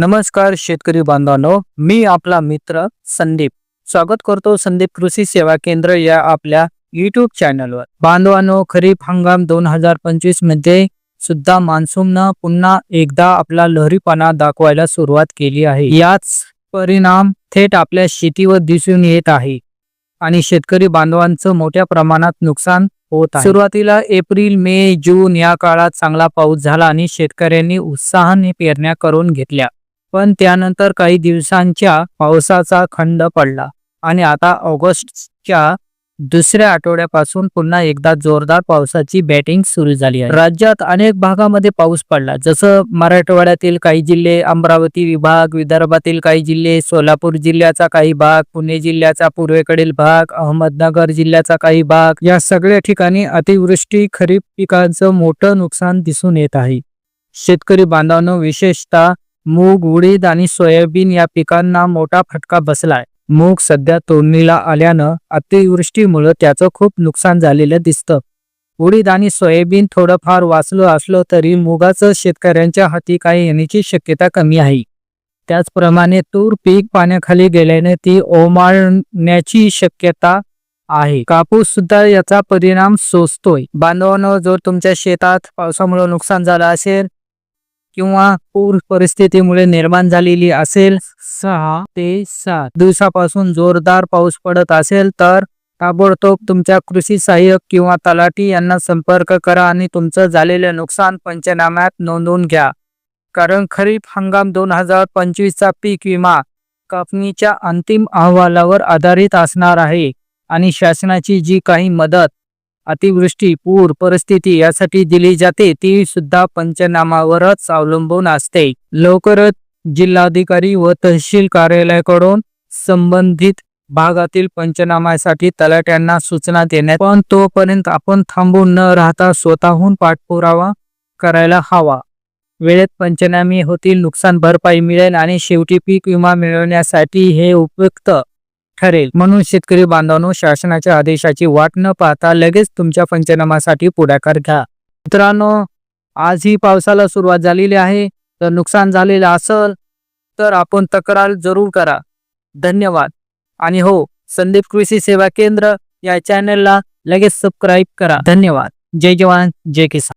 नमस्कार शेतकरी बांधवांनो. मी आपला मित्र संदीप. स्वागत करतो संदीप कृषी सेवा केंद्र या आपल्या युट्यूब चॅनलवर बांधवांनो खरीप हंगाम दोन हजार पंचवीसमध्ये सुद्धा मान्सूननं पुन्हा एकदा आपला लहरीपणा दाखवायला सुरुवात केली आहे. याच परिणाम थेट आपल्या शेतीवर दिसून येत आहे आणि शेतकरी बांधवांचं मोठ्या प्रमाणात नुकसान होत आहे. सुरुवातीला एप्रिल मे जून या काळात चांगला पाऊस झाला आणि शेतकऱ्यांनी उत्साहाने पेरण्या करून घेतल्या. पण त्यानंतर काही दिवसांच्या पावसाचा खंड पडला आणि आता ऑगस्टच्या दुसऱ्या आठवड्यापासून पुन्हा एकदा जोरदार पावसाची बॅटिंग सुरू झाली आहे. राज्यात अनेक भागामध्ये पाऊस पडला जसं मराठवाड्यातील काही जिल्हे अमरावती विभाग विदर्भातील काही जिल्हे सोलापूर जिल्ह्याचा काही भाग पुणे जिल्ह्याचा पूर्वेकडील भाग अहमदनगर जिल्ह्याचा काही भाग या सगळ्या ठिकाणी अतिवृष्टी खरीप पिकांचं मोठं नुकसान दिसून येत आहे. शेतकरी बांधवांनो विशेषतः मूग उडीद आणि सोयाबीन या पिकांना मोठा फटका बसलाय. मूग सध्या तोडणीला आल्यानं अतिवृष्टीमुळे त्याचं खूप नुकसान झालेलं दिसतं. उडीद आणि सोयाबीन थोडंफार वाचलं असलं तरी मुगाचं शेतकऱ्यांच्या हाती काही येण्याची शक्यता कमी आहे. त्याचप्रमाणे तूर पीक पाण्याखाली गेल्याने ती ओमाळण्याची शक्यता आहे. कापूस सुद्धा याचा परिणाम सोसतोय. बांधवांनो जर तुमच्या शेतात पावसामुळे नुकसान झालं असेल किंवा पूर परिस्थितीमुळे निर्माण झालेली असेल सहा ते सात. दिवसापासून जोरदार पाऊस पडत असेल तर ताबडतोब तुमच्या कृषी सहाय्यक किंवा तलाठी यांना संपर्क करा आणि तुमचं झालेलं नुकसान पंचनाम्यात नोंदवून घ्या. कारण खरीप हंगाम दोन हजार पंचवीसचा पीक विमा कापणीच्या अंतिम अहवालावर आधारित असणार आहे आणि शासनाची जी काही मदत अतिवृष्टी पूर परिस्थिती यासाठी दिली जाते ती सुद्धा पंचनामावरच अवलंबून असते. लवकरच जिल्हाधिकारी व तहसील कार्यालयाकडून संबंधित भागातील पंचनाम्यासाठी तलाट्यांना सूचना देण्यात पण तोपर्यंत आपण थांबून न राहता स्वतःहून पाठपुरावा करायला हवा. वेळेत पंचनामे होतील नुकसान भरपाई मिळेल आणि शेवटी पीक विमा मिळवण्यासाठी हे उपयुक्त ठरेल. म्हणून शेतकरी बांधवांनो शासनाच्या आदेशाची वाट न पाहता लगेच तुमच्या पंचनामासाठी पुढाकार घ्या. मित्रांनो आज ही पावसाला सुरुवात झालेली आहे. तर नुकसान झालेलं असल तर आपण तक्रार जरूर करा. धन्यवाद. आणि हो संदीप कृषी सेवा केंद्र या चॅनलला लगेच सबस्क्राईब करा. धन्यवाद. जय जवान जय किसान.